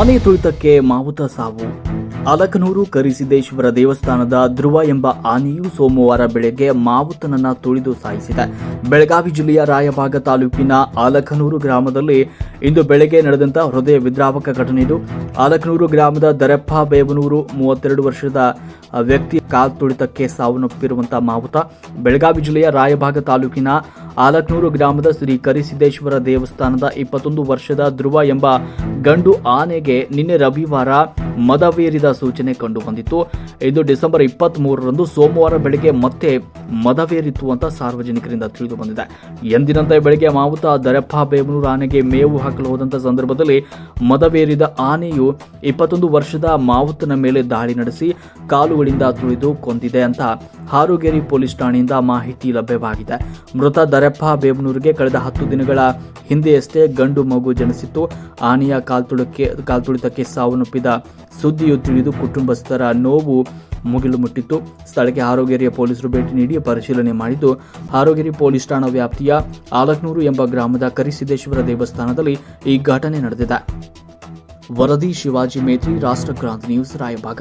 ಆನೆ ತುಳಿತಕ್ಕೆ ಮಾವುತ ಸಾವು. ಅಲಕನೂರು ಕರಿಸಿದ್ದೇಶ್ವರ ದೇವಸ್ಥಾನದ ಧ್ರುವ ಎಂಬ ಆನೆಯು ಸೋಮವಾರ ಬೆಳಗ್ಗೆ ಮಾವುತನನ್ನ ತುಳಿದು ಸಾಯಿಸಿದೆ. ಬೆಳಗಾವಿ ಜಿಲ್ಲೆಯ ರಾಯಭಾಗ ತಾಲೂಕಿನ ಆಲಕನೂರು ಗ್ರಾಮದಲ್ಲಿ ಇಂದು ಬೆಳಗ್ಗೆ ನಡೆದಂತ ಹೃದಯ ವಿದ್ರಾವಕ ಘಟನೆ ಇದು. ಆಲಕನೂರು ಗ್ರಾಮದ ದರಪ್ಪ ಬೇವನೂರು ಮೂವತ್ತೆರಡು ವರ್ಷದ ವ್ಯಕ್ತಿ ಕಾಲ್ ತುಳಿತಕ್ಕೆ ಸಾವನ್ನಪ್ಪಿರುವಂತಹ ಮಾವುತ. ಬೆಳಗಾವಿ ಜಿಲ್ಲೆಯ ರಾಯಭಾಗ ತಾಲೂಕಿನ ಆಲಕನೂರು ಗ್ರಾಮದ ಶ್ರೀ ಕರಿಸಿದ್ದೇಶ್ವರ ದೇವಸ್ಥಾನದ ಇಪ್ಪತ್ತೊಂದು ವರ್ಷದ ಧ್ರುವ ಎಂಬ ಗಂಡು ಆನೆಗೆ ನಿನ್ನೆ ರವಿವಾರ ಮದವೇರಿದ ಸೂಚನೆ ಕಂಡು ಬಂದಿತ್ತು ಇದು ಡಿಸೆಂಬರ್ ಇಪ್ಪತ್ತ್ ಮೂರರಂದು ಸೋಮವಾರ ಬೆಳಗ್ಗೆ ಮತ್ತೆ ಮದವೇರಿತ್ತು ಅಂತ ಸಾರ್ವಜನಿಕರಿಂದ ತಿಳಿದು ಬಂದಿದೆ. ಎಂದಿನಂತೆ ಬೆಳಗ್ಗೆ ಮಾವುತ ದರಪ್ಪ ಬೇಮನೂರು ಆನೆಗೆ ಮೇವು ಹಾಕಲು ಹೋದಂತ ಸಂದರ್ಭದಲ್ಲಿ ಮದವೇರಿದ ಆನೆಯು ಇಪ್ಪತ್ತೊಂದು ವರ್ಷದ ಮಾವುತನ ಮೇಲೆ ದಾಳಿ ನಡೆಸಿ ಕಾಲುಗಳಿಂದ ತುಳಿದು ಕೊಂದಿದೆ ಅಂತ ಹಾರೋಗೇರಿ ಪೊಲೀಸ್ ಠಾಣೆಯಿಂದ ಮಾಹಿತಿ ಲಭ್ಯವಾಗಿದೆ. ಮೃತ ದರೆಪ್ಪ ಬೇಬನೂರಿಗೆ ಕಳೆದ ಹತ್ತು ದಿನಗಳ ಹಿಂದೆಯಷ್ಟೇ ಗಂಡು ಮಗು ಜನಿಸಿತ್ತು. ಆನೆಯ ಕಾಲ್ತುಳಕ್ಕೆ ಕಾಲ್ತುಳಿತಕ್ಕೆ ಸಾವನ್ನಪ್ಪಿದ ಸುದ್ದಿಯು ತಿಳಿದು ಕುಟುಂಬಸ್ಥರ ನೋವು ಮುಗಿಲು ಮುಟ್ಟಿತ್ತು. ಸ್ಥಳಕ್ಕೆ ಹಾರೋಗೇರಿಯ ಪೊಲೀಸರು ಭೇಟಿ ನೀಡಿ ಪರಿಶೀಲನೆ ಮಾಡಿದ್ದು, ಹಾರೋಗೇರಿ ಪೊಲೀಸ್ ಠಾಣಾ ವ್ಯಾಪ್ತಿಯ ಆಲಕ್ನೂರು ಎಂಬ ಗ್ರಾಮದ ಕರಿಸಿದ್ದೇಶ್ವರ ದೇವಸ್ಥಾನದಲ್ಲಿ ಈ ಘಟನೆ ನಡೆದಿದೆ. ವರದಿ ಶಿವಾಜಿ ಮೇತ್ರಿ ರಾಷ್ಟ್ರಕ್ರಾಂತಿ ನ್ಯೂಸ್, ರಾಯಭಾಗ.